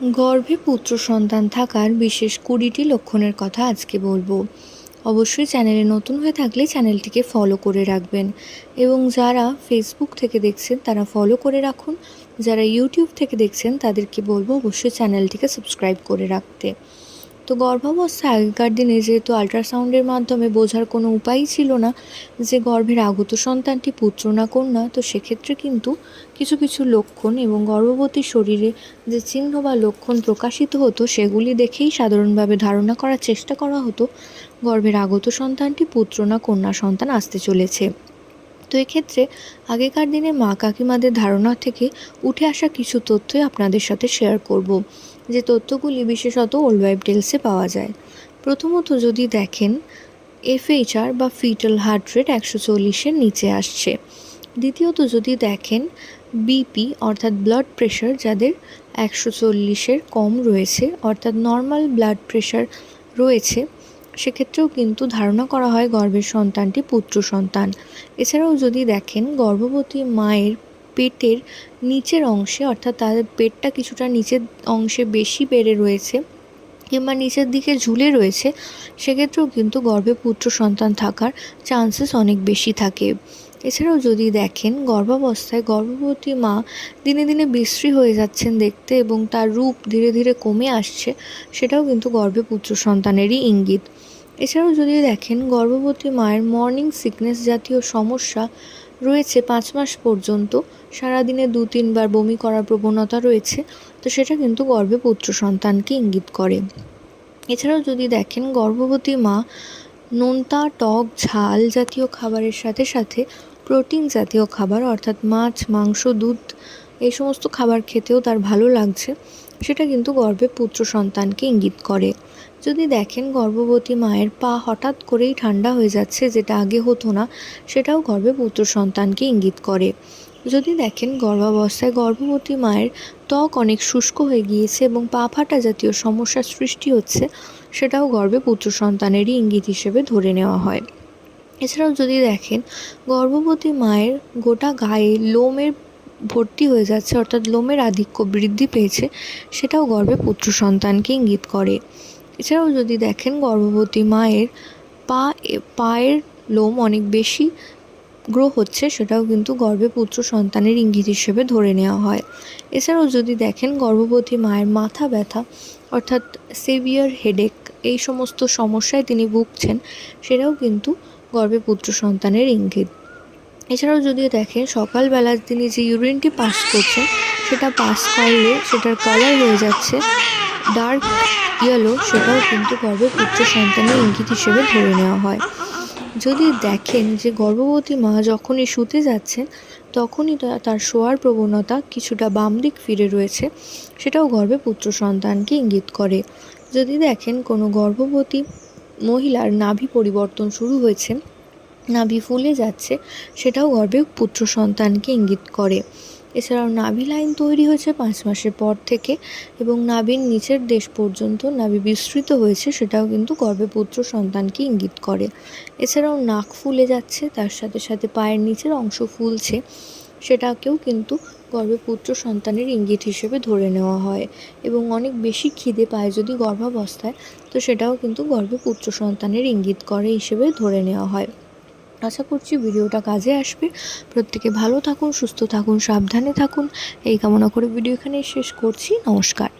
গর্ভে পুত্র সন্তান থাকার বিশেষ কুড়িটি লক্ষণের কথা আজকে বলব। অবশ্যই চ্যানেলে নতুন হয়ে থাকলে চ্যানেলটিকে ফলো করে রাখবেন এবং যারা ফেসবুক থেকে দেখছেন তারা ফলো করে রাখুন। যারা ইউটিউব থেকে দেখছেন তাদেরকে বলব অবশ্যই চ্যানেলটিকে সাবস্ক্রাইব করে রাখতে। তো গর্ভাবস্থা আগেকার দিনে যেহেতু আল্ট্রাসাউন্ডের মাধ্যমে বোঝার কোনো উপায়ই ছিল না, যে গর্ভের আগত সন্তানটি পুত্র না কন্যা, তো সেক্ষেত্রে কিন্তু কিছু কিছু লক্ষণ এবং গর্ভবতী শরীরে যে চিহ্ন বা লক্ষণ প্রকাশিত হতো, সেগুলি দেখেই সাধারণভাবে ধারণা করার চেষ্টা করা হতো, গর্ভের আগত সন্তানটি পুত্র না কন্যা সন্তান আসতে চলেছে। তো এক্ষেত্রে আগেকার দিনে মা কাকিমাদের ধারণা থেকে উঠে আসা কিছু তথ্যই আপনাদের সাথে শেয়ার করব, যে তথ্যগুলি বিশেষত ওল্ড ওয়াইফ টেলসে পাওয়া যায়। প্রথমত যদি দেখেন এফএইচআর বা ফিটাল হার্ট রেট একশো চল্লিশের নিচে আসছে। দ্বিতীয়ত যদি দেখেন বিপি অর্থাৎ ব্লাড প্রেশার যাদের একশো চল্লিশের কম রয়েছে, অর্থাৎ নর্মাল ব্লাড প্রেশার রয়েছে সেক্ষেত্রেও কিন্তু ধারণা করা হয় গর্ভের সন্তানটি পুত্র সন্তান। এছাড়াও যদি দেখেন, গর্ভবতী মায়ের পেটের নিচের অংশে, অর্থাৎ তাদের পেটটা কিছুটা নিচের অংশে বেশি বেড়ে রয়েছে কিংবা নিচের দিকে ঝুলে রয়েছে, সেক্ষেত্রেও কিন্তু গর্ভে পুত্র সন্তান থাকার চান্সেস অনেক বেশি থাকে। এছাড়াও যদি দেখেন, গর্ভাবস্থায় গর্ভবতী মা দিনে দিনে বিশ্রী হয়ে যাচ্ছেন দেখতে এবং তার রূপ ধীরে ধীরে কমে আসছে, সেটাও কিন্তু গর্ভে পুত্র সন্তানেরই ইঙ্গিত। এছাড়াও যদি দেখেন, গর্ভবতী মায়ের মর্নিং সিকনেস জাতীয় সমস্যা রয়েছে পাঁচ মাস পর্যন্ত। সারাদিনে দু তিনবার বমি করার প্রবণতা রয়েছে, তো সেটা কিন্তু গর্ভে পুত্র সন্তানকে ইঙ্গিত করে। এছাড়াও যদি দেখেন, গর্ভবতী মা নোনতা, টক, ঝাল জাতীয় খাবারের সাথে সাথে প্রোটিন জাতীয় খাবার, অর্থাৎ মাছ, মাংস, দুধ, এই সমস্ত খাবার খেতেও তার ভালো লাগছে। সেটা কিন্তু গর্ভে পুত্র সন্তানকে ইঙ্গিত করে। যদি দেখেন গর্ভবতী মায়ের পা হঠাৎ করেই ঠান্ডা হয়ে যাচ্ছে, যেটা আগে হতো না, সেটাও গর্ভে পুত্র সন্তানকে ইঙ্গিত করে। যদি দেখেন গর্ভাবস্থায় গর্ভবতী মায়ের ত্বক অনেক শুষ্ক হয়ে গিয়েছে এবং পা ফাটা জাতীয় সমস্যার সৃষ্টি হচ্ছে, সেটাও গর্ভে পুত্র সন্তানেরই ইঙ্গিত হিসেবে ধরে নেওয়া হয়। এছাড়াও যদি দেখেন গর্ভবতী মায়ের গোটা গায়ে লোমের ভর্তি হয়ে যাচ্ছে, অর্থাৎ লোমের আধিক্য বৃদ্ধি পেয়েছে, সেটাও গর্ভে পুত্র সন্তানকে ইঙ্গিত করে। এছাড়াও যদি দেখেন গর্ভবতী মায়ের পা, পায়ের লোম অনেক বেশি গ্রো হচ্ছে সেটাও কিন্তু গর্ভে পুত্র সন্তানের ইঙ্গিত হিসেবে ধরে নেওয়া হয়। এছাড়াও যদি দেখেন গর্ভবতী মায়ের মাথা ব্যথা, অর্থাৎ সেভিয়ার হেডেক এই সমস্ত সমস্যায় তিনি ভুগছেন, সেটাও কিন্তু গর্ভে পুত্র সন্তানের ইঙ্গিত। এছাড়াও যদি দেখেন সকালবেলা তিনি যে ইউরিনটি পাস করছেন, সেটা পাস করলে সেটার কালার হয়ে যাচ্ছে ডার্ক ইয়েলো সেটাও কিন্তু গর্ভে পুত্র সন্তানের ইঙ্গিত হিসেবে ধরে নেওয়া হয়। যদি দেখেন যে গর্ভবতী মা যখনই শুতে যাচ্ছেন, তখনই তার শোয়ার প্রবণতা কিছুটা বাম দিক ফিরে রয়েছে। সেটাও গর্ভে পুত্র সন্তানকে ইঙ্গিত করে। যদি দেখেন কোনো গর্ভবতী মহিলার নাভি পরিবর্তন শুরু হয়েছে, নাভি ফুলে যাচ্ছে, সেটাও গর্ভে পুত্র সন্তানকে ইঙ্গিত করে। এছাড়াও নাভি লাইন তৈরি হয়েছে পাঁচ মাসের পর থেকে এবং নাভির নিচের দেশ পর্যন্ত নাভি বিস্তৃত হয়েছে, সেটাও কিন্তু গর্ভে পুত্র সন্তানকে ইঙ্গিত করে। এছাড়াও নাক ফুলে যাচ্ছে, তার সাথে সাথে পায়ের নিচের অংশ ফুলছে, সেটাকেও কিন্তু গর্ভে পুত্র সন্তানের ইঙ্গিত হিসেবে ধরে নেওয়া হয়। এবং অনেক বেশি খিদে পায় যদি গর্ভাবস্থায়, তো সেটাও কিন্তু গর্ভে পুত্র সন্তানের ইঙ্গিত করে হিসেবে ধরে নেওয়া হয়। আশা করছি ভিডিওটা কাজে আসবে। প্রত্যেকে ভালো থাকুন, সুস্থ থাকুন, সাবধানে থাকুন। এই কামনা করে ভিডিও এখানেই শেষ করছি। নমস্কার।